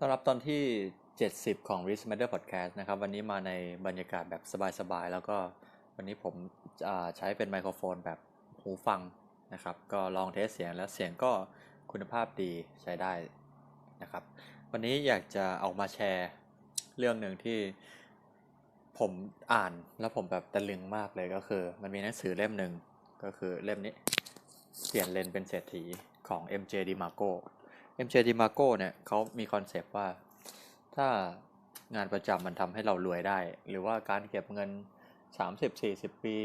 ต้อนรับตอนที่ 70 ของ Risk Matter Podcast นะครับ วันนี้มาในบรรยากาศแบบสบาย ๆ แล้วก็วันนี้ผมใช้เป็นไมโครโฟนแบบหูฟังนะครับ ก็ลองเทสเสียงแล้วเสียงก็คุณภาพดีใช้ได้นะครับ วันนี้อยากจะเอามาแชร์เรื่องหนึ่งที่ผมอ่านแล้วผมแบบตะลึงมากเลยก็คือ มันมีหนังสือเล่มหนึ่งก็คือเล่มนี้เปลี่ยนเลนเป็นเศรษฐีของ MJ DiMarco MJ DiMarco เอ็มเจดิมาโก้เนี่ยเขามีคอนเซปต์ว่า ถ้างานประจำมันทำให้เรารวยได้ หรือว่าการเก็บเงิน 30-40 ปี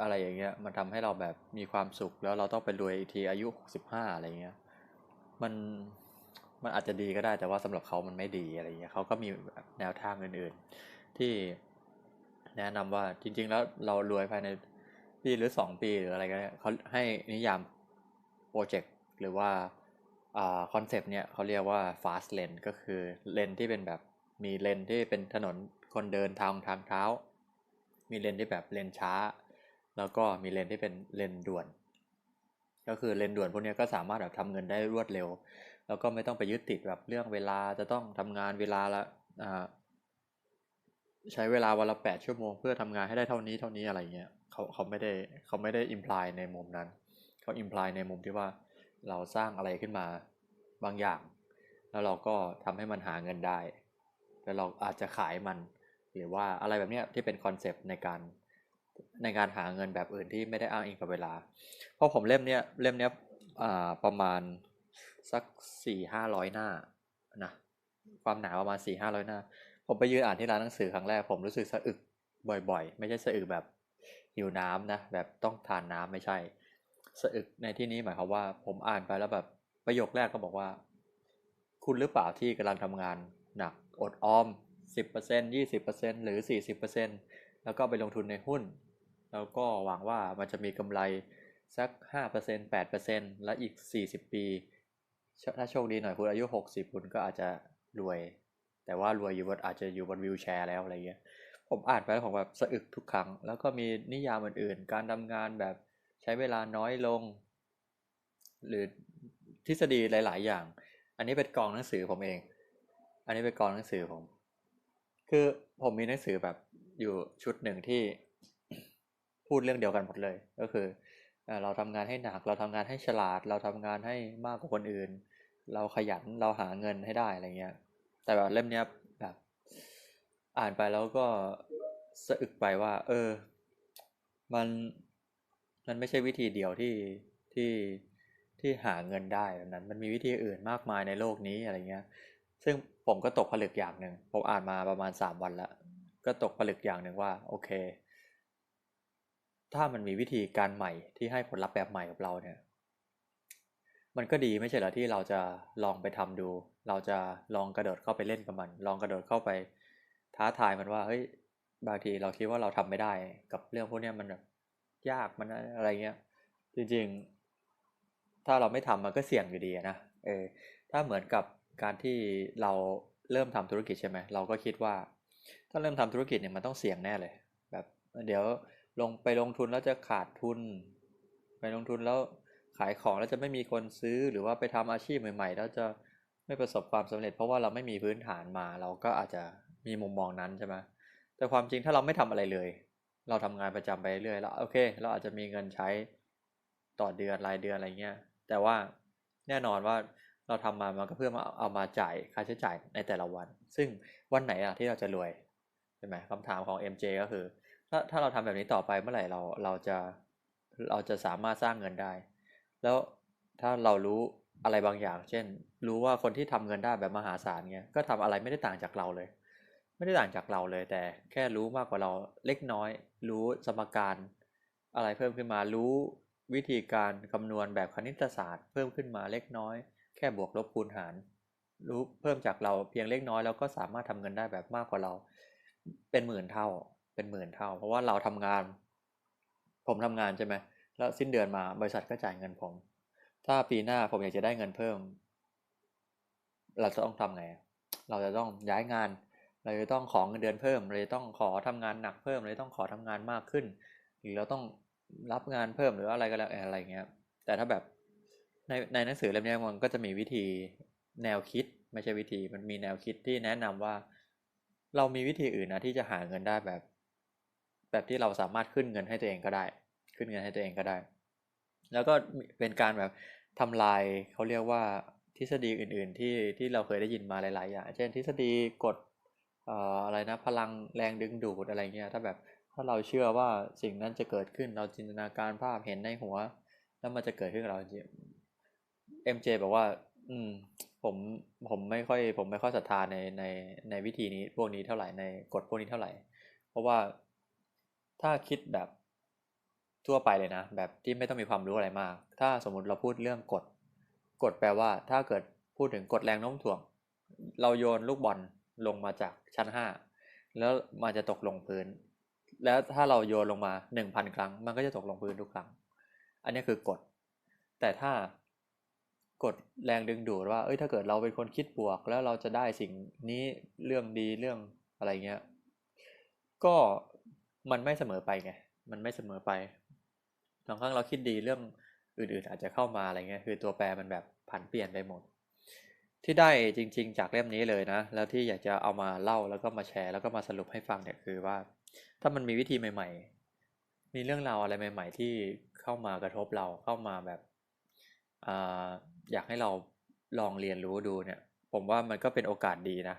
อะไรอย่างเงี้ยมันทำให้เราแบบมีความสุข แล้วเราต้องไปรวยอีกทีอายุ 65 อะไรเงี้ยมันมันอาจจะดีก็ได้แต่ว่าสำหรับเขามันไม่ดีอะไรเงี้ยเขาก็มีแนวทางอื่นๆ ที่แนะนำว่าจริง ๆ แล้วเรารวยภายในปีหรือ 2 ปีหรืออะไรก็ได้เขาให้นิยามโปรเจกต์หรือว่า คอนเซปต์เนี่ยเขาเรียกว่า fast lane ก็คือเลนที่เป็นแบบมีเลนที่เป็นถนนคนเดินทางทางเท้า มีเลนที่แบบเลนช้า แล้วก็มีเลนที่เป็นเลนด่วน ก็คือเลนด่วนพวกนี้ก็สามารถแบบทำเงินได้รวดเร็ว แล้วก็ไม่ต้องไปยึดติดแบบเรื่องเวลาจะต้องทำงานเวลาละใช้เวลาวันละแปดชั่วโมงเพื่อทำงานให้ได้เท่านี้เท่านี้อะไรเงี้ยเขาเขาไม่ได้เขาไม่ได้อิมพลายในมุมนั้น เขาอิมพลายในมุมที่ว่า เราสร้างอะไรขึ้นมาบางอย่าง แล้วเราก็ทำให้มันหาเงินได้ แล้วเราอาจจะขายมัน หรือว่าอะไรแบบนี้ที่เป็นคอนเซปต์ในการในการหาเงินแบบอื่นที่ไม่ได้อ้างอิงกับเวลา เพราะผมเล่มเนี้ยเล่มเนี้ยประมาณสักสี่ห้าร้อยหน้านะความหนาประมาณสี่ห้าร้อยหน้า ผมไปยืนอ่านที่ร้านหนังสือครั้งแรกผมรู้สึกสะอึกบ่อย ๆ ไม่ใช่สะอึกแบบหิวน้ำนะแบบต้องทานน้ำไม่ใช่ สะอึกในที่นี้หมายความว่า ผมอ่านไปแล้วแบบประโยคแรกก็บอกว่า คุณหรือเปล่าที่กำลังทำงานหนักอดออม 10% 20%หรือ 40%แล้วก็ไปลงทุนในหุ้น แล้วก็หวังว่ามันจะมีกำไรสัก 5% 8%และอีก 40 ปี ถ้าโชคดีหน่อยคุณอายุ 60 คุณก็อาจจะรวย แต่ว่ารวยอยู่บนอาจจะอยู่บนวิวแชร์แล้วอะไรเงี้ยผมอ่านไปแล้วผมแบบสะอึกทุกครั้ง แล้วก็มีนิยามอื่นๆ การทำงานแบบ ช้เวลาน้อยลง หรือทฤษฎีหลาย ๆ อย่าง อันนี้เป็นกองหนังสือผมเอง อันนี้เป็นกองหนังสือผม คือผมมีหนังสือแบบอยู่ชุดหนึ่งที่พูดเรื่องเดียวกันหมดเลย ก็คือเอเราทำงานให้หนัก เราทำงานให้ฉลาด เราทำงานให้มากกว่าคนอื่น เราขยันเราหาเงินให้ได้อะไรเงี้ย แต่แบบเล่มเนี้ยแบบอ่านไปแล้วก็สะอึกไปว่า เออ มัน มันไม่ใช่วิธีเดียวที่ที่ที่หาเงินได้แบบนั้น มันมีวิธีอื่นมากมายในโลกนี้อะไรเงี้ย ซึ่งผมก็ตกผลึกอย่างหนึ่งผมอ่านมาประมาณสามวันล้วก็ตกผลึกอย่างหนึ่งว่า โอเค ถ้ามันมีวิธีการใหม่ที่ให้ผลลัพธ์แบบใหม่กับเราเนี่ย มันก็ดีไม่ใช่เหรอที่เราจะลองไปทำดู เราจะลองกระโดดเข้าไปเล่นกับมัน ลองกระโดดเข้าไปท้าทายมันว่าเฮ้ยบางทีเราคิดว่าเราทำไม่ได้ กับเรื่องพวกนี้มันแบบ ยากมันอะไรเงี้ย จริงๆ ถ้าเราไม่ทำมันก็เสี่ยงอยู่ดีนะเออถ้าเหมือนกับการที่เราเริ่มทำธุรกิจใช่ไหมเราก็คิดว่า ถ้าเริ่มทำธุรกิจเนี่ยมันต้องเสี่ยงแน่เลย แบบเดี๋ยวลงไปลงทุนแล้วจะขาดทุน ไปลงทุนแล้วขายของแล้วจะไม่มีคนซื้อหรือว่าไปทำอาชีพใหม่ ๆ แล้วจะไม่ประสบความสำเร็จ เพราะว่าเราไม่มีพื้นฐานมา เราก็อาจจะมีมุมมองนั้นใช่ไหมแต่ความจริงถ้าเราไม่ทำอะไรเลย เราทำงานประจำไปเรื่อยแล้วโอเค เราอาจจะมีเงินใช้ต่อเดือนรายเดือนอะไรเงี้ยแต่ว่าแน่นอนว่าเราทำมามันก็เพื่อมาเอามาจ่ายค่าใช้จ่ายในแต่ละวัน ซึ่งวันไหนอะที่เราจะรวยใช่ไหมคำถามของ MJ ก็คือ ถ้าถ้าเราทำแบบนี้ต่อไปเมื่อไหร่เราเราจะเราจะสามารถสร้างเงินได้ แล้วถ้าเรารู้อะไรบางอย่าง เช่น รู้ว่าคนที่ทำเงินได้แบบมหาศาลเงี้ยก็ทำอะไรไม่ได้ต่างจากเราเลย ไม่ได้ต่างจากเราเลย แต่แค่รู้มากกว่าเราเล็กน้อย รู้สมการ อะไรเพิ่มขึ้นมารู้วิธีการคำนวณแบบคณิตศาสตร์ เพิ่มขึ้นมาเล็กน้อย แค่บวกลบคูณหาร รู้เพิ่มจากเราเพียงเล็กน้อยแล้วก็สามารถทำเงินได้แบบมากกว่าเรา เป็นหมื่นเท่า เป็นหมื่นเท่า เพราะว่าเราทำงาน ผมทำงานใช่ไหมแล้วสิ้นเดือนมาบริษัทก็จ่ายเงินผม ถ้าปีหน้าผมอยากจะได้เงินเพิ่ม เราจะต้องทำไง เราจะต้องย้ายงาน เราจะต้องขอเงินเดือนเพิ่มเราจะต้องขอทำงานหนักเพิ่มเราจะต้องขอทำงานมากขึ้น หรือเราต้องรับงานเพิ่มหรืออะไรก็แล้วอะไรเงี้ยแต่ถ้าแบบในในหนังสือเล่มนี้มันก็จะมีวิธีแนวคิดไม่ใช่วิธีมันมีแนวคิดที่แนะนำว่า เรามีวิธีอื่นนะที่จะหาเงินได้แบบ แบบที่เราสามารถขึ้นเงินให้ตัวเองก็ได้ ขึ้นเงินให้ตัวเองก็ได้ แล้วก็เป็นการแบบทำลายเขาเรียกว่าทฤษฎีอื่น ๆ ที่ที่เราเคยได้ยินมาหลาย ๆ อย่าง เช่น ทฤษฎีกฎ อ่ออะไรนะพลังแรงดึงดูดอะไรเงี้ยถ้าแบบถ้าเราเชื่อว่าสิ่งนั้นจะเกิดขึ้นเราจินตนาการภาพเห็นในหัว แล้วมันจะเกิดขึ้นกับเราจริงเอ็มเจบอกว่า อืม ผมผมไม่ค่อย ผมไม่ค่อยศรัทธาในในในวิธีนี้พวกนี้เท่าไหร่ในกฎพวกนี้เท่าไหร่ เพราะว่าถ้าคิดแบบทั่วไปเลยนะ แบบที่ไม่ต้องมีความรู้อะไรมาก ถ้าสมมุติเราพูดเรื่องกฎกฎแปลว่า ถ้าเกิดพูดถึงกฎแรงโน้มถ่วง เราโยนลูกบอล ลงมาจากชั้นห้าแล้วมันจะตกลงพื้น แล้วถ้าเราโยนลงมาหนึ่งพันครั้ง มันก็จะตกลงพื้นทุกครั้ง อันนี้คือกฎ แต่ถ้ากฎแรงดึงดูดว่า เอ้ย ถ้าเกิดเราเป็นคนคิดบวก แล้วเราจะได้สิ่งนี้เรื่องดีเรื่องอะไรเงี้ย ก็มันไม่เสมอไปไง มันไม่เสมอไป บางครั้งเราคิดดีเรื่องอื่นๆ อาจจะเข้ามาอะไรเงี้ย คือตัวแปรมันแบบผันเปลี่ยนไปหมด ที่ได้จริง ๆ จากเล่มนี้เลยนะ แล้วที่อยากจะเอามาเล่าแล้วก็มาแชร์ แล้วก็มาสรุปให้ฟังเนี่ยคือว่า ถ้ามันมีวิธีใหม่ ๆ มีเรื่องราวอะไรใหม่ ๆ ที่เข้ามากระทบเราเข้ามาแบบออยากให้เราลองเรียนรู้ดูเนี่ย ผมว่ามันก็เป็นโอกาสดีนะ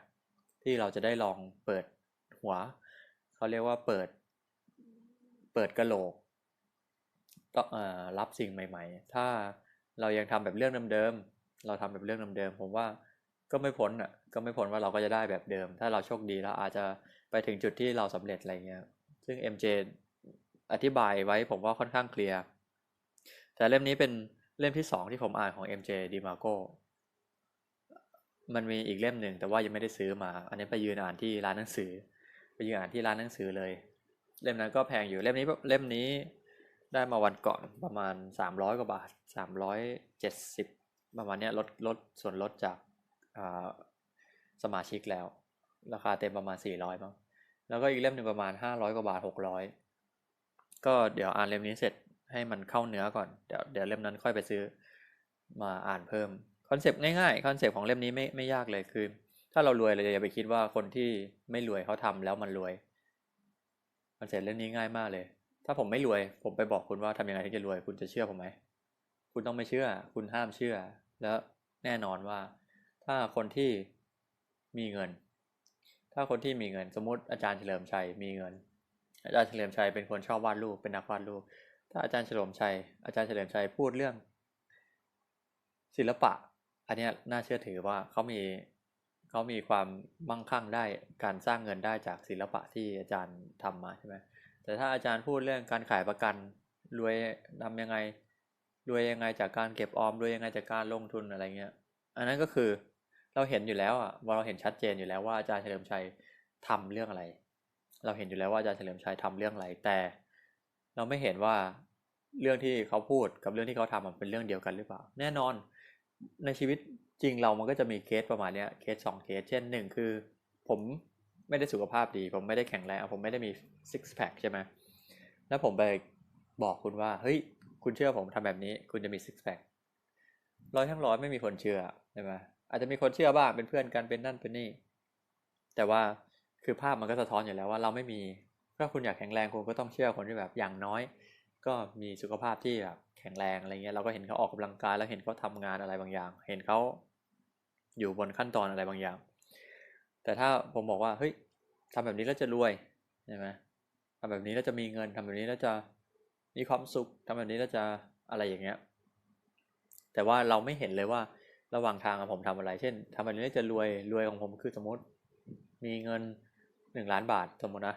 ที่เราจะได้ลองเปิดหัวเขาเรียกว่าเปิด เปิดกระโหลกก็รับสิ่งใหม่ ๆ ถ้าเรายังทำแบบเรื่องเดิมๆ เราทำแบบเรื่องเดิมๆผมว่าก็ไม่พ้นอะก็ไม่พ้นว่าเราก็จะได้แบบเดิม ถ้าเราโชคดีเราอาจจะไปถึงจุดที่เราสำเร็จอะไรเงี้ยซึ่ง MJ อธิบายไว้ผมว่าค่อนข้างเคลียร์แต่เล่มนี้เป็นเล่มที่สองที่ผมอ่านของ MJ d i m a r c o มันมีอีกเล่มหนึ่งแต่ว่ายังไม่ได้ซื้อมา อันนี้ไปยืนอ่านที่ร้านหนังสือ ไปยืนอ่านที่ร้านหนังสือเลย เล่มนั้นก็แพงอยู่เล่มนี้เล่มนี้ได้มาวันก่อนประมาณ 300 กว่าบาท 370 ประมาณนี้ลดลดส่วนลดจากสมาชิกแล้ว ราคาเต็มประมาณสี่ร้อยมั้งแล้วก็อีกเล่มหนึ่งประมาณห้าร้อยกว่าบาทหกร้อยก็เดี๋ยวอ่านเล่มนี้เสร็จให้มันเข้าเนื้อก่อนเดี๋ยวเดี๋ยวเล่มนั้นค่อยไปซื้อมาอ่านเพิ่มคอนเซปต์ง่ายๆคอนเซปต์ของเล่มนี้ไม่ไม่ยากเลยคือ ถ้าเรารวยเราอย่าไปคิดว่าคนที่ไม่รวยเขาทำแล้วมันรวยคอนเซปต์เล่มนี้ง่ายมากเลย ถ้าผมไม่รวยผมไปบอกคุณว่าทำยังไงถึงจะรวยคุณจะเชื่อผมไหม คุณต้องไม่เชื่อ คุณห้ามเชื่อ แล้วแน่นอนว่า ถ้าคนที่มีเงิน ถ้าคนที่มีเงิน สมมติอาจารย์เฉลิมชัยมีเงิน อาจารย์เฉลิมชัยเป็นคนชอบวาดรูปเป็นนักวาดรูป ถ้าอาจารย์เฉลิมชัย อาจารย์เฉลิมชัยพูดเรื่อง ศิลปะ อันนี้น่าเชื่อถือว่าเขามีเขามีความมั่งคั่งได้การสร้างเงินได้จากศิลปะที่อาจารย์ทำมาใช่ไหมแต่ถ้าอาจารย์พูดเรื่องการขายประกันรวยทำยังไง รวยยังไงจากการเก็บออมรวยยังไงจากการลงทุนอะไรเงี้ย อันนั้นก็คือเราเห็นอยู่แล้วอะว่าเราเห็นชัดเจนอยู่แล้วว่าอาจารย์เฉลิมชัยทำเรื่องอะไร เราเห็นอยู่แล้วว่าอาจารย์เฉลิมชัยทำเรื่องอะไร แต่เราไม่เห็นว่าเรื่องที่เขาพูดกับเรื่องที่เขาทำมันเป็นเรื่องเดียวกันหรือเปล่า แน่นอนในชีวิตจริงเรามันก็จะมีเคสประมาณนี้เคสสองเคส เช่นหนึ่งคือ ผมไม่ได้สุขภาพดี ผมไม่ได้แข็งแรงผมไม่ได้มีซิกแพคใช่ไหมแล้วผมไปบอกคุณว่า เฮ้ย คุณเชื่อผมทำแบบนี้ คุณจะมีซิกแพคร้อยทั้งร้อยไม่มีคนเชื่อใช่ไหมอาจจะมีคนเชื่อบ้างเป็นเพื่อนกันเป็นนั่นเป็นนี่แต่ว่าคือภาพมันก็สะท้อนอยู่แล้วว่าเราไม่มีถ้าคุณอยากแข็งแรงคุณก็ต้องเชื่อคนที่แบบอย่างน้อย ก็มีสุขภาพที่แบบแข็งแรงอะไรเงี้ยเราก็เห็นเขาออกกำลังกายแล้วเห็นเขาทางานอะไรบางอย่าง เห็นเขาอยู่บนขั้นตอนอะไรบางอย่าง แต่ถ้าผมบอกว่าเฮ้ยทำแบบนี้แล้วจะรวยใช่ไหมทำแบบนี้แล้วจะมีเงินทำแบบนี้แล้วจะ มีความสุขทำแบบนี้แล้วจะอะไรอย่างเงี้ย แต่ว่าเราไม่เห็นเลยว่าระหว่างทางผมทำอะไร เช่นทำแบบนี้แล้วจะรวยรวยของผมคือสมมติ มีเงินหนึ่งล้านบาทสมมตินะ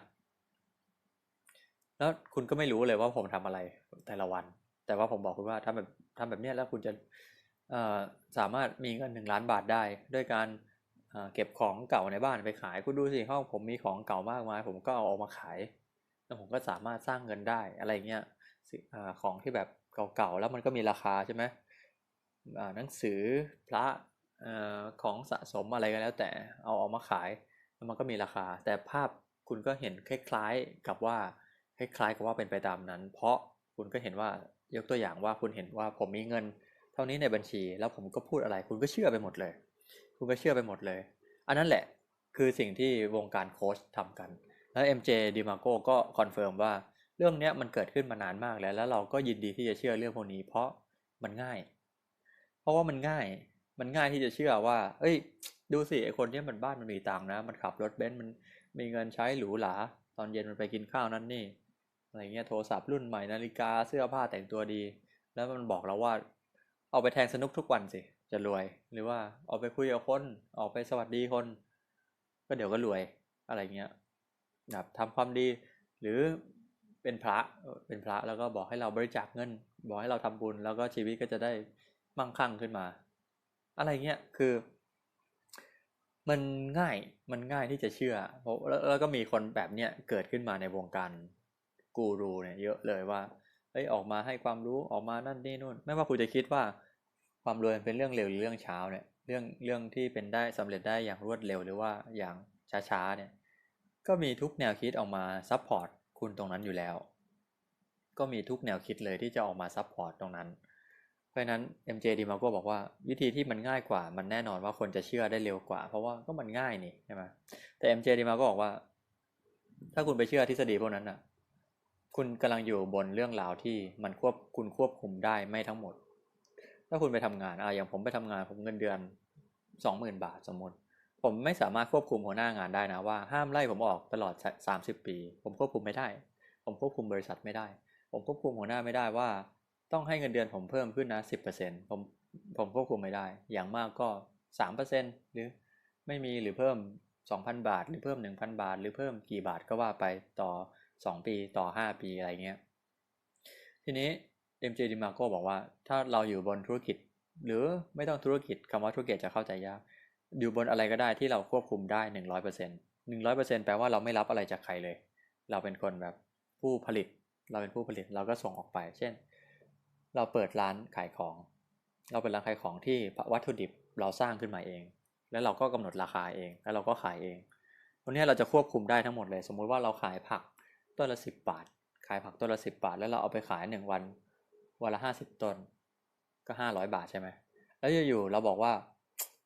แล้วคุณก็ไม่รู้เลยว่าผมทำอะไรแต่ละวัน แต่ว่าผมบอกคุณว่าทำแบบทำแบบนี้แล้วคุณจะสามารถมีเงินหนึ่งล้านบาทได้ ด้วยการเก็บของเก่าในบ้านไปขาย คุณดูสิห้องผมมีของเก่ามากมาย ผมก็เอาออกมาขาย แล้วผมก็สามารถสร้างเงินได้อะไรเงี้ย ของที่แบบเก่าๆแล้วมันก็มีราคาใช่ไหมหนังสือพระของสะสมอะไรก็แล้ว แต่เอาออกมาขายแล้วมันก็มีราคา แต่ภาพคุณก็เห็นคล้ายๆกับว่าคล้ายๆกับว่าเป็นไปตามนั้น เพราะคุณก็เห็นว่ายกตัวอย่างว่าคุณเห็นว่าผมมีเงิน เท่านี้ในบัญชี แล้วผมก็พูดอะไร คุณก็เชื่อไปหมดเลย คุณก็เชื่อไปหมดเลย อันนั้นแหละคือสิ่งที่วงการโค้ชทำกัน แล้ว MJ ดิมาโก้ก็คอนเฟิร์มว่า เรื่องนี้มันเกิดขึ้นมานานมากแล้ว แล้วเราก็ยินดีที่จะเชื่อเรื่องพวกนี้ เพราะมันง่าย เพราะว่ามันง่าย มันง่ายที่จะเชื่อว่า เอ้ย ดูสิไอคนที่มันบ้านมันมีตังนะ มันขับรถเบนซ์มันมีเงินใช้หรูหราตอนเย็นมันไปกินข้าวนั่นนี่อะไรเงี้ยโทรศัพท์รุ่นใหม่นาฬิกาเสื้อผ้าแต่งตัวดี แล้วมันบอกเราว่า เอาไปแทงสนุกทุกวันสิจะรวย หรือว่าเอาไปคุยกับคนออกไปสวัสดีคน ก็เดี๋ยวก็รวยอะไรเงี้ยแบบทำความดี หรือ เป็นพระเป็นพระแล้วก็บอกให้เราบริจาคเงิน บอกให้เราทำบุญ แล้วก็ชีวิตก็จะได้มั่งคั่งขึ้นมา อะไรเงี้ยคือ มันง่ายมันง่ายที่จะเชื่อเพราะแล้วก็มีคนแบบเนี้ยเกิดขึ้นมาในวงการกูรูเนี่ยเยอะเลยว่าเฮ้ยออกมาให้ความรู้ออกมานั่นนี่นู่น ไม่ว่าคุณจะคิดว่า ความรวยเป็นเรื่องเร็วหรือเรื่องเช้าเนี่ย เรื่องเรื่องที่เป็นได้สำเร็จได้อย่างรวดเร็วหรือว่าอย่างช้าๆเนี่ย ก็มีทุกแนวคิดออกมาซัพพอร์ต คุณตรงนั้นอยู่แล้ว ก็มีทุกแนวคิดเลยที่จะออกมาซัพพอร์ตตรงนั้น เพราะนั้น MJ ดีมาโก้บอกว่าวิธีที่มันง่ายกว่า มันแน่นอนว่าคนจะเชื่อได้เร็วกว่า เพราะว่าก็มันง่ายนี่ใช่ไหมแต่ MJ ดีมาโก้บอกว่า ถ้าคุณไปเชื่อทฤษฎีพวกนั้นอะ คุณกำลังอยู่บนเรื่องราวที่มันควบคุณควบคุมได้ไม่ทั้งหมด ถ้าคุณไปทำงานอะอย่างผมไปทำงานผมเงินเดือนสองหมื่นบาทสมมติ ผมไม่สามารถควบคุมหัวหน้างานได้นะว่าห้ามไล่ผมออกตลอดสามสิบปี ผมควบคุมไม่ได้ ผมควบคุมบริษัทไม่ได้ ผมควบคุมหัวหน้าไม่ได้ว่า ต้องให้เงินเดือนผมเพิ่มขึ้นนะสิบเปอร์เซ็นผมผมควบคุมไม่ได้ อย่างมากก็สามเปอร์เซ็นหรือไม่มีหรือเพิ่มสองพันบาท หรือเพิ่มหนึ่งพันบาท หรือเพิ่มกี่บาทก็ว่าไปต่อสองปีต่อห้าปีอะไรเงี้ยทีนี้ MJ d i m a r c o บอกว่าถ้าเราอยู่บนธุรกิจ หรือไม่ต้องธุรกิจคำว่าธุรกิจจะเข้าใจยาก อยู่บนอะไรก็ได้ที่เราควบคุมได้หนึ่งร้อยเปอร์เซ็นต์หนึ่งร้อยเปอร์เซ็นต์แปลว่าเราไม่รับอะไรจากใครเลย เราเป็นคนแบบผู้ผลิต เราเป็นผู้ผลิตเราก็ส่งออกไป เช่น เราเปิดร้านขายของ เราเป็นร้านขายของที่วัตถุดิบเราสร้างขึ้นมาเอง แล้วเราก็กำหนดราคาเอง แล้วเราก็ขายเองวันนี้เราจะควบคุมได้ทั้งหมดเลย สมมุติว่าเราขายผักต้นละสิบบาท ขายผักต้นละสิบบาท แล้วเราเอาไปขายหนึ่งวันวันละห้าสิบต้นก็ห้าร้อยบาทใช่ไหมแล้วอยู่ๆเราบอกว่า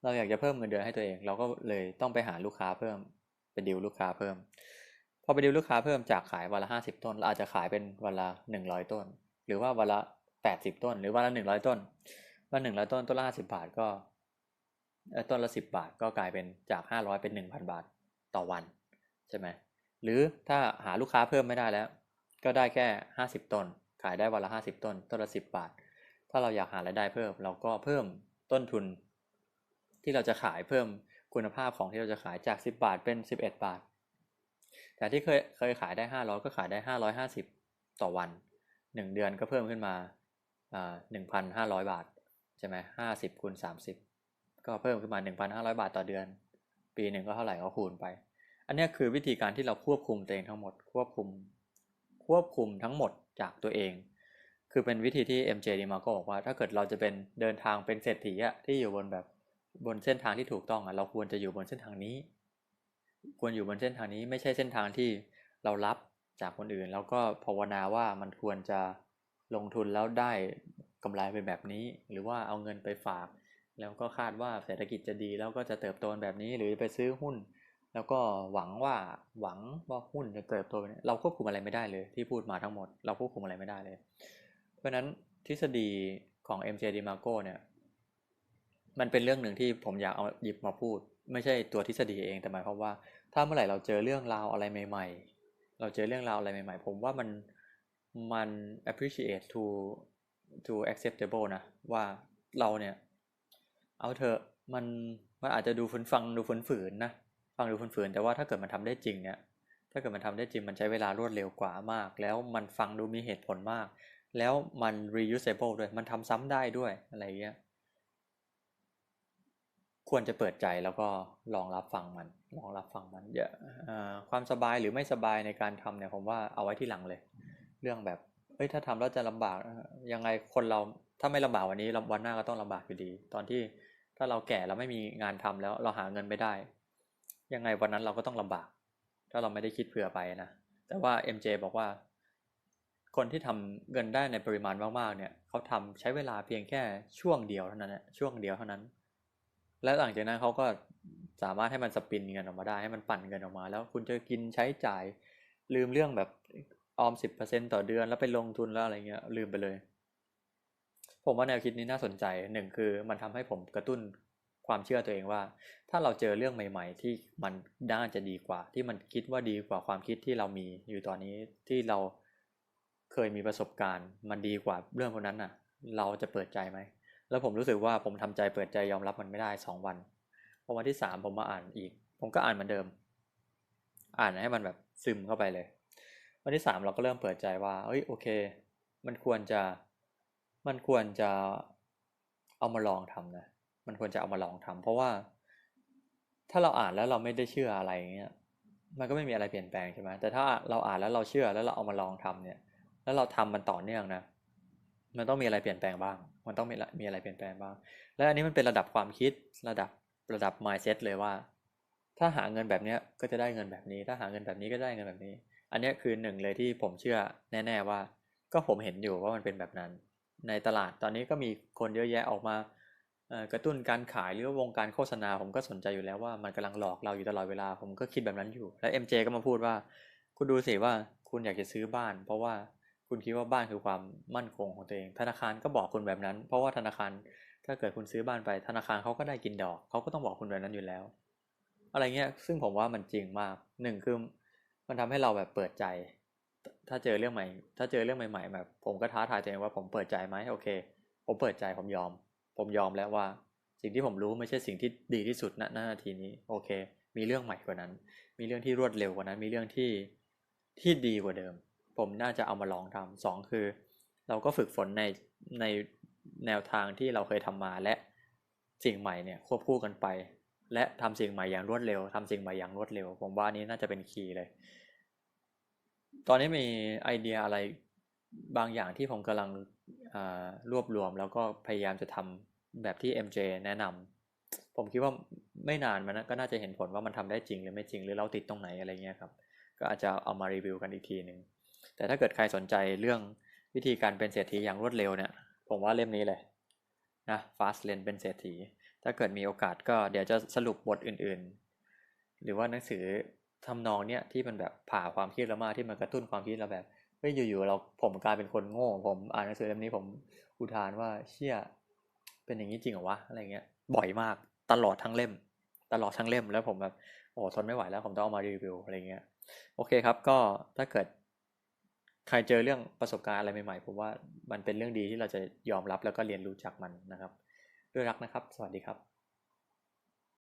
เราอยากจะเพิ่มเงินเดือนให้ตัวเอง เราก็เลยต้องไปหาลูกค้าเพิ่มไปดิวลูกค้าเพิ่ม พอไปดิวลูกค้าเพิ่มจากขายวันละห้าสิบต้นเราอาจจะขายเป็นวันละหนึ่งร้อยต้น หรือว่าวันละแปดสิบต้น หรือวันละหนึ่งร้อยต้น วันหนึ่งร้อยต้นต้นละห้าสิบาทก็ต้นละสิบบาทก็กลายเป็นจากห้าร้อยเป็นหนึ่งพันบาทต่อวันใช่ไหมหรือถ้าหาลูกค้าเพิ่มไม่ได้แล้ว ก็ได้แค่ห้าสิบต้น ขายได้วันละห้าสิบต้น ต้นละสิบบาท ถ้าเราอยากหารายได้เพิ่ม เราก็เพิ่มต้นทุน ที่เราจะขายเพิ่มคุณภาพของที่เราจะขายจากสิบบาทเป็นสิบเอ็ดบาท แต่ที่เคยเคยขายได้ห้าร้อยก็ขายได้ห้าร้อยห้าสิบต่อวันหนึ่งเดือนก็เพิ่มขึ้นมาอ่าหนึ่งพันห้าร้อยบาท ใช่ไหมห้าสิบคูณสามสิบก็เพิ่มขึ้นมาหนึ่งพันห้าร้อยบาทต่อเดือน ปีหนึ่งก็เท่าไหร่ก็คูณไป อันนี้คือวิธีการที่เราควบคุมตัวเองทั้งหมด ควบคุม ควบคุมทั้งหมดจากตัวเอง คือเป็นวิธีที่ MJ ดีมาก็บอกว่า ถ้าเกิดเราจะเป็นเดินทางเป็นเศรษฐีอะที่อยู่บนแบบ บนเส้นทางที่ถูกต้องอะเราควรจะอยู่บนเส้นทางนี้ ควรอยู่บนเส้นทางนี้ไม่ใช่เส้นทางที่เรารับจากคนอื่น แล้วก็ภาวนาว่ามันควรจะลงทุนแล้วได้กำไรเป็นแบบนี้ หรือว่าเอาเงินไปฝาก แล้วก็คาดว่าเศรษฐกิจจะดีแล้วก็จะเติบโตแบบนี้หรือไปซื้อหุ้น แล้วก็หวังว่าหวังว่าหุ้นจะเติบโตเนี่ยเราควบคุมอะไรไม่ได้เลยที่พูดมาทั้งหมด เราควบคุมอะไรไม่ได้เลย เพราะฉะนั้นทฤษฎีของ MJ d i m a r c o เนี่ย มันเป็นเรื่องหนึ่งที่ผมอยากเอาหยิบมาพูด ไม่ใช่ตัวทฤษฎีเองแต่หมายความว่า ถ้าเมื่อไหร่เราเจอเรื่องราวอะไรใหม่ ๆ เราเจอเรื่องราวอะไรใหม่ ๆ ผมว่ามันมัน appreciate to to acceptable นะว่าเราเนี่ย เอาเถอะมันมันอาจจะดูฝืนฟังดูฝืนๆนนะฟังดูฝืนๆแต่ว่าถ้าเกิดมันทำได้จริงเนี่ย ถ้าเกิดมันทำได้จริงมันใช้เวลารวดเร็วกว่ามาก แล้วมันฟังดูมีเหตุผลมาก แล้วมัน reusable ด้วยมันทำซ้ำได้ด้วยอะไรเงี้ย ควรจะเปิดใจแล้วก็ลองรับฟังมันลองรับฟังมันอย่าความสบายหรือไม่สบายในการทำเนี่ยผมว่าเอาไว้ที่หลังเลย เรื่องแบบเฮ้ยถ้าทำแล้วจะลำบากยังไงคนเราถ้าไม่ลำบากวันนี้วันหน้าก็ต้องลำบากอยู่ดี ตอนที่ถ้าเราแก่เราไม่มีงานทำแล้วเราหาเงินไม่ได้ ยังไงวันนั้นเราก็ต้องลำบาก ถ้าเราไม่ได้คิดเผื่อไปนะแต่ว่า MJ บอกว่า คนที่ทำเงินได้ในปริมาณมากๆเนี่ยเขาทำใช้เวลาเพียงแค่ช่วงเดียวเท่านั้นแหละช่วงเดียวเท่านั้น แล้วหลังจากนั้นเขาก็สามารถให้มันสปินเงินออกมาได้ให้มันปั่นเงินออกมา แล้วคุณจะกินใช้จ่ายลืมเรื่องแบบออมสิบเปอร์เซ็นต่อเดือนแล้วไปลงทุนแล้วอะไรเงี้ยลืมไปเลย ผมว่าแนวคิดนี้น่าสนใจหนึ่งคือมันทำให้ผมกระตุ้นความเชื่อตัวเองว่า ถ้าเราเจอเรื่องใหม่ ๆ ที่มันน่าจะดีกว่า ที่มันคิดว่าดีกว่าความคิดที่เรามีอยู่ตอนนี้ที่เราเคยมีประสบการณ์ มันดีกว่าเรื่องพวกนั้นน่ะ เราจะเปิดใจไหม แล้วผมรู้สึกว่าผมทำใจเปิดใจยอมรับมันไม่ได้สองวันพอวันที่สามผมมาอ่านอีก ผมก็อ่านเหมือนเดิม อ่านให้มันแบบซึมเข้าไปเลย วันที่สามเราก็เริ่มเปิดใจว่าเอ้ยโอเค มันควรจะ มันควรจะเอามาลองทำนะ มันควรจะเอามาลองทำเพราะว่า ถ้าเราอ่านแล้วเราไม่ได้เชื่ออะไรเงี้ย มันก็ไม่มีอะไรเปลี่ยนแปลงใช่ไหมแต่ถ้าเราอ่านแล้วเราเชื่อแล้วเราเอามาลองทำเนี่ย แล้วเราทำมันต่อเนื่องนะ มันต้องมีอะไรเปลี่ยนแปลงบ้าง มันต้องมีมีอะไรเปลี่ยนแปลงบ้าง และอันนี้มันเป็นระดับความคิดระดับระดับ mindset เลยว่า ถ้าหาเงินแบบนี้ก็จะได้เงินแบบนี้ ถ้าหาเงินแบบนี้ก็ได้เงินแบบนี้ อันนี้คือหนึ่งเลยที่ผมเชื่อแน่ ๆว่า ก็ผมเห็นอยู่ว่ามันเป็นแบบนั้น ในตลาดตอนนี้ก็มีคนเยอะแยะออกมากระตุ้นการขายหรือว่าวงการโฆษณา ผมก็สนใจอยู่แล้วว่ามันกำลังหลอกเราอยู่ตลอดเวลา ผมก็คิดแบบนั้นอยู่ แล้ว MJ ก็มาพูดว่า คุณดูสิว่าคุณอยากจะซื้อบ้าน เพราะว่า คุณคิดว่าบ้านคือความมั่นคงของตัวเอง ธนาคารก็บอกคุณแบบนั้น เพราะว่าธนาคารถ้าเกิดคุณซื้อบ้านไป ธนาคารเขาก็ได้กินดอกเขาก็ต้องบอกคุณแบบนั้นอยู่แล้ว อะไรเงี้ยซึ่งผมว่ามันจริงมากหนึ่งคือมันทำให้เราแบบเปิดใจ ถ้าเจอเรื่องใหม่ ถ้าเจอเรื่องใหม่ๆแบบผมก็ท้าทายตัวเองว่าผมเปิดใจไหมโอเค ผมเปิดใจผมยอม ผมยอมแล้วว่า สิ่งที่ผมรู้ไม่ใช่สิ่งที่ดีที่สุดณนาทีนี้ โอเค มีเรื่องใหม่กว่านั้น มีเรื่องที่รวดเร็วกว่านั้น มีเรื่องที่ที่ดีกว่าเดิม ผมน่าจะเอามาลองทำสองคือ เราก็ฝึกฝนในในแนวทางที่เราเคยทำมาและสิ่งใหม่เนี่ยควบคู่กันไป และทำสิ่งใหม่อย่างรวดเร็วทำสิ่งใหม่อย่างรวดเร็ว ผมว่านี้น่าจะเป็นคีย์เลย ตอนนี้มีไอเดียอะไรบางอย่างที่ผมกำลังรวบรวมแล้วก็พยายามจะทำแบบที่ MJ แนะนำผมคิดว่าไม่นานมันก็น่าจะเห็นผลว่ามันทำได้จริงหรือไม่จริงหรือเราติดตรงไหนอะไรเงี้ยครับ ก็อาจจะเอามารีวิวกันอีกทีหนึ่ง แต่ถ้าเกิดใครสนใจเรื่องวิธีการเป็นเศรษฐีอย่างรวดเร็วเนี่ย ผมว่าเล่มนี้เลยนะ Fast Lane เป็นเศรษฐี ถ้าเกิดมีโอกาสก็เดี๋ยวจะสรุปบทอื่นๆ หรือว่าหนังสือทำนองเนี้ยที่มันแบบผ่าความคิดเรามาที่มันกระตุ้นความคิดเราแบบเฮ้ยอยู่ๆเราผมกลายเป็นคนโง่ ผมอ่านหนังสือเล่มนี้ผมอุทานว่าเชี่ยเป็นอย่างนี้จริงเหรอวะอะไรเงี้ยบ่อยมากตลอดทั้งเล่ม ตลอดทั้งเล่มแล้วผมแบบโอ้ทนไม่ไหวแล้วผมต้องเอามารีวิวอะไรเงี้ยโอเคครับก็ถ้าเกิด ใครเจอเรื่องประสบการณ์อะไรใหม่ๆผมว่ามันเป็นเรื่องดีที่เราจะยอมรับแล้วก็เรียนรู้จากมันนะครับ ด้วยรักนะครับ สวัสดีครับ